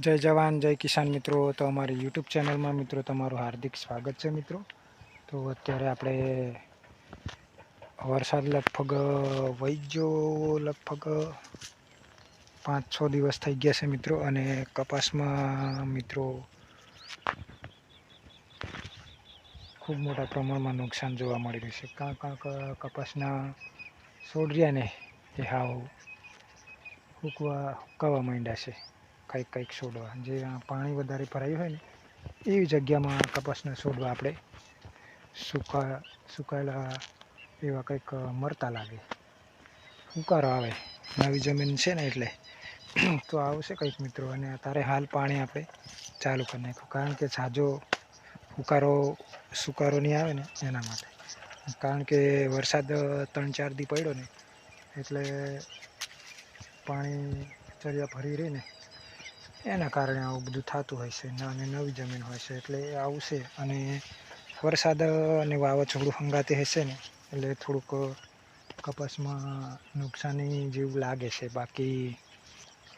જય જવાન, જય કિસાન મિત્રો. તો અમારી યુટ્યુબ ચેનલમાં મિત્રો તમારું હાર્દિક સ્વાગત છે મિત્રો. તો અત્યારે આપણે વરસાદ લગભગ વહી ગયો લગભગ પાંચ છ દિવસ થઈ ગયા છે મિત્રો અને કપાસમાં મિત્રો ખૂબ મોટા પ્રમાણમાં નુકસાન જોવા મળી રહ્યું છે. કાં કાંક કપાસના છોડ રહ્યા ને એ હાવ હુકવા હુકાવા માંડ્યા છે. કંઈક કંઈક છોડવા. જે પાણી વધારે ભરાયું હોય ને, એવી જગ્યામાં કપાસના છોડવા આપણે સુકા, સુકાયેલા એવા કંઈક મરતા લાગે. ઉકારો આવે. નવી જમીન છે ને એટલે. તો આવશે કંઈક મિત્રો, અને અત્યારે હાલ પાણી આપણે ચાલુ કરી નાખ્યું. કારણ કે સાજો ઉકારો સુકારો નહીં આવે ને એના માટે. કારણ કે વરસાદ ત્રણ ચાર દી પડ્યો ને, એટલે પાણી ચરિયા ભરી રહી ને એના કારણે આવું બધું થતું હોય છે અને નવી જમીન હોય છે એટલે એ આવશે અને વરસાદ અને વાવાઝોડું હંગાતે હશે ને એટલે થોડુંક કપાસમાં નુકસાની જેવું લાગે છે. બાકી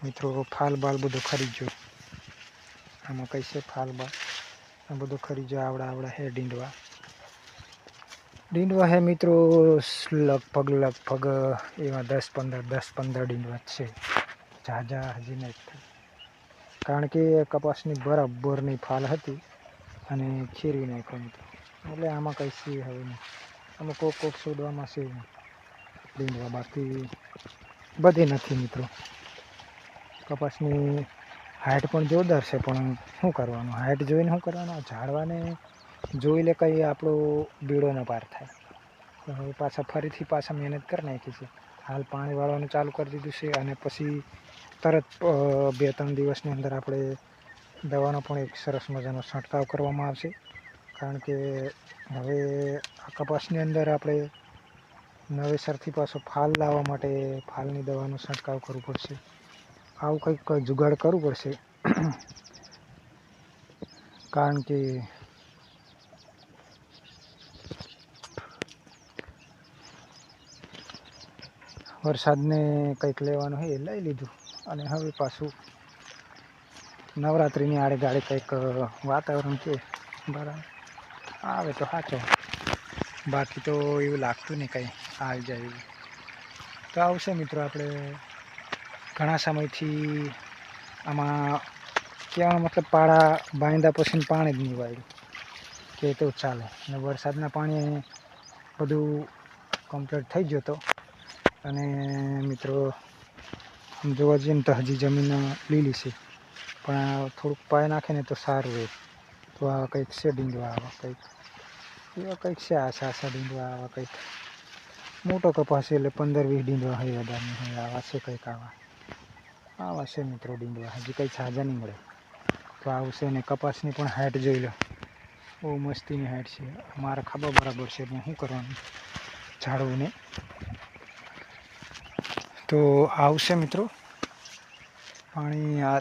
મિત્રો ફાલ બાલ બધું ખરી ગયો આમાં કઈ છે ફાલ બાલ આ બધું ખરી આવડા આવડા હે ડીંડવા. ડીંડવા હે મિત્રો લગભગ લગભગ એવા દસ પંદર દસ પંદર ડીંડવા છે. ઝાઝા હજી નહીં થાય કારણ કે કપાસની બરાબરની ફાલ હતી અને ખીરી નાખ્યો મિત્રો એટલે આમાં કંઈ સી હવે નહીં. આમાં કોક કોક શોધવામાં છે. લીંડવા બાકી બધી નથી મિત્રો. કપાસની હાઇટ પણ જોરદાર છે, પણ શું કરવાનું? હાઇટ જોઈને શું કરવાનું? ઝાડવાને જોઈ લે કંઈ આપણો બીડો ન પાર થાય. હવે પાછા ફરીથી પાછા મહેનત કરી નાખી છે. હાલ પાણી વાળવાનું ચાલુ કરી દીધું છે અને પછી તરત બે ત્રણ દિવસની અંદર આપણે દવાનો પણ એક સરસ મજાનો છંટકાવ કરવામાં આવશે. કારણ કે હવે આ કપાસની અંદર આપણે નવેસરથી પાછો ફાલ લાવવા માટે ફાલની દવાનો છંટકાવ કરવો પડશે. આવું કંઈક જુગાડ કરવું પડશે. કારણ કે વરસાદને કંઈક લેવાનું હોય એ લઈ લીધું. અને હવે પાછું નવરાત્રિની આડે ગાડે કંઈક વાતાવરણ છે. બરાબર. આવે તો સાચો બાકી તો એવું લાગતું નહીં કંઈ આવી જાય તો આવશે મિત્રો આપણે ઘણા સમયથી આમાં કહેવાનો મતલબ પાળા બાંધ્યા પછી પાણી જ નહીં વાળ્યું કે તો ચાલે. અને વરસાદના પાણી બધું કમ્પ્લીટ થઈ ગયો હતો અને મિત્રો જોવા જઈએ ને તો હજી જમીન લીલી છે. પણ આ થોડુંક પાય નાખે ને તો સારું રહે. તો આ કંઈક છે ડીંડવા આવા કંઈક. એવા કંઈક છે આશા આશા ડીંડવા આવા કંઈક. મોટો કપાસ છે એટલે પંદર વીસ ડીંડવા હોય વધારે હોય આવા છે કંઈક આવા. આવા છે મિત્રો ડીંડવા હજી કંઈ સાજા નહીં મળે. તો આવશે ને કપાસની પણ હાઇટ જોઈ લો. બહુ મસ્તીની હાઇટ છે. મારે ખબર બરાબર છે, પણ શું કરવાનું? ઝાડવું તો આવશે મિત્રો. પાણી આ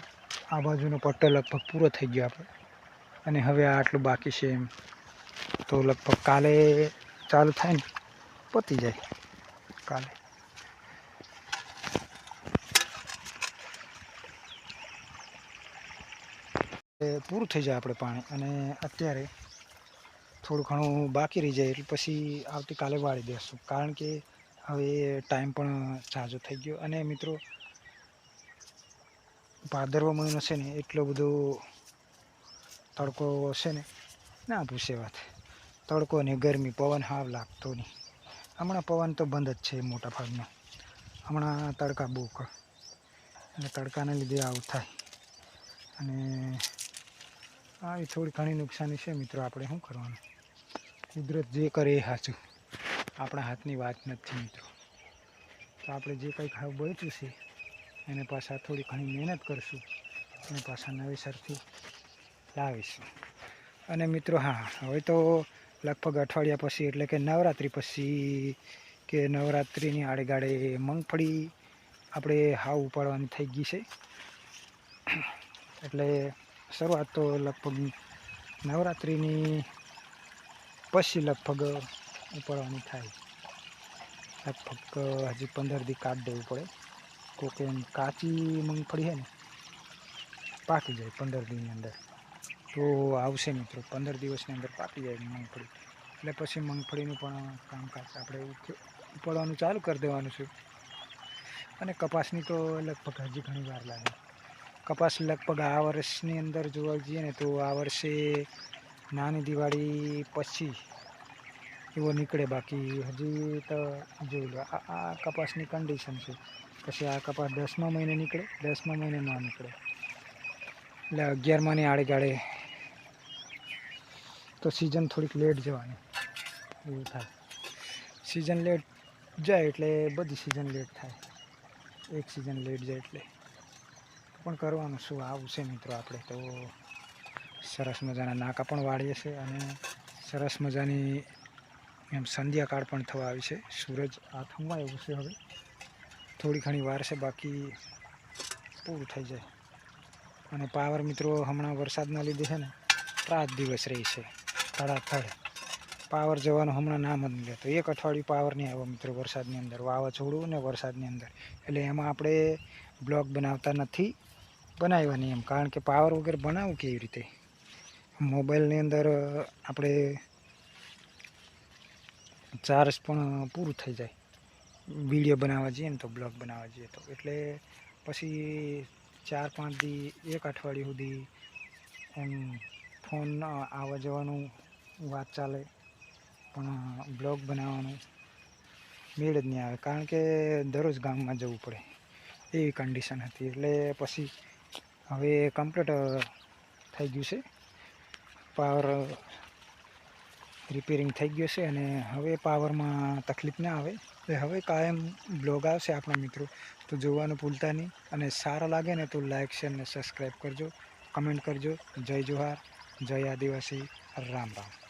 આ બાજુનો પટ્ટો લગભગ પૂરો થઈ ગયો આપણે. અને હવે આટલું બાકી છે એમ. તો લગભગ કાલે ચાલુ થાય ને, પતી જાય કાલે. પૂરું થઈ જાય આપણે પાણી. અને અત્યારે થોડું ઘણું બાકી રહી જાય એટલે પછી આવતીકાલે વાળી દેશું. કારણ કે હવે ટાઈમ પણ સાજો થઈ ગયો. અને મિત્રો, ભાદરવો મહિનો છે ને, એટલો બધો તડકો છે ને, ના પૂછે વાત. તડકો ને ગરમી, પવન હાવ લાગતો નહીં. હમણાં પવન તો બંધ જ છે મોટા ભાગનો. હમણાં તડકા બહુ કર અને તડકાને લીધે આવું થાય. અને આવી થોડી ઘણી નુકસાની છે મિત્રો, આપણે શું કરવાનું? કુદરત જે કરે એ સાચું. આપણા હાથની વાત નથી મિત્રો. તો આપણે જે કંઈક હવે બચ્યું છે, એને પાછા થોડી ઘણી મહેનત કરશું અને પાછા નવેસરથી લાવીશું. અને મિત્રો હા, હવે તો લગભગ અઠવાડિયા પછી એટલે કે નવરાત્રિ પછી કે નવરાત્રિની આડેગાડે મગફળી આપણે હાવ ઉપાડવાની થઈ ગઈ છે. એટલે શરૂઆત તો લગભગ નવરાત્રિની પછી લગભગ ઉપાડવાની થાય. લગભગ હજી પંદર દી કાઢ દેવું પડે. કોકે એમ કાચી મગફળી છે ને, પાકી જાય પંદર દીની અંદર. તો આવશે મિત્રો, પંદર દિવસની અંદર પાકી જાય મગફળી. એટલે પછી મગફળીનું પણ કામકાજ આપણે ઉપાડવાનું ચાલુ કરી દેવાનું છે. અને કપાસની તો લગભગ હજી ઘણી વાર લાગે. કપાસ લગભગ આ વર્ષની અંદર જોવા જઈએ ને તો આ વર્ષે નાની દિવાળી પછી એવો નીકળે. બાકી હજી તો જોઈ લો, આ કપાસની કન્ડિશન છે. પછી આ કપાસ દસમા મહિને નીકળે, દસમા મહિને ન નીકળે. એટલે અગિયારમાની આડે ગાળે તો સિઝન થોડીક લેટ જવાની. એવું થાય. સિઝન લેટ જાય એટલે બધી સિઝન લેટ થાય. એક સિઝન લેટ જાય એટલે. પણ કરવાનું શું, આવું છે મિત્રો આપણે તો. સરસ મજાના નાકા પણ વાળીએ છીએ અને સરસ મજાની એમ સંધ્યાકાળ પણ થવા આવી છે. સૂરજ આથમવા એવું છે હવે. થોડી ઘણી વાર છે, બાકી પૂરું થઈ જાય. અને પાવર મિત્રો, હમણાં વરસાદના લીધે છે ને, રાત દિવસ રહી છે, ધડાધડ. પાવર જવાનું હમણાં નામ જ નહીં એક અઠવાડિયું પાવર નહીં આવ્યો મિત્રો વરસાદની અંદર. વાવાઝોડું ને વરસાદની અંદર. એટલે એમાં આપણે બ્લોગ બનાવતા નથી બનાવ્યા નહીં એમ કારણ કે પાવર વગેરે બનાવવું કેવી રીતે? મોબાઈલની અંદર આપણે ચાર્જ પણ પૂરું થઈ જાય. વીડિયો બનાવવા જઈએ ને તો બ્લોગ બનાવવા જઈએ તો. એટલે પછી ચાર પાંચ દી, એક અઠવાડિયું સુધી એમ ફોન આવવા જવાનું, વાત ચાલે. પણ બ્લોગ બનાવવાનું મેળ જ નહીં આવે. કારણ કે દરરોજ ગામમાં જવું પડે. એવી કન્ડિશન હતી. એટલે પછી હવે કમ્પ્લીટ થઈ ગયું છે. પાવર રિપેરિંગ થઈ ગયો છે અને હવે પાવરમાં તકલીફ ના આવે. એટલે હવે કાયમ બ્લોગ આવશે આપણા મિત્રો. તો જોવાનું ભૂલતા નહીં અને સારા લાગે ને તો લાઇક શેર ને સબસ્ક્રાઈબ કરજો. કમેન્ટ કરજો. જય જોહાર. જય આદિવાસી. રામ રામ.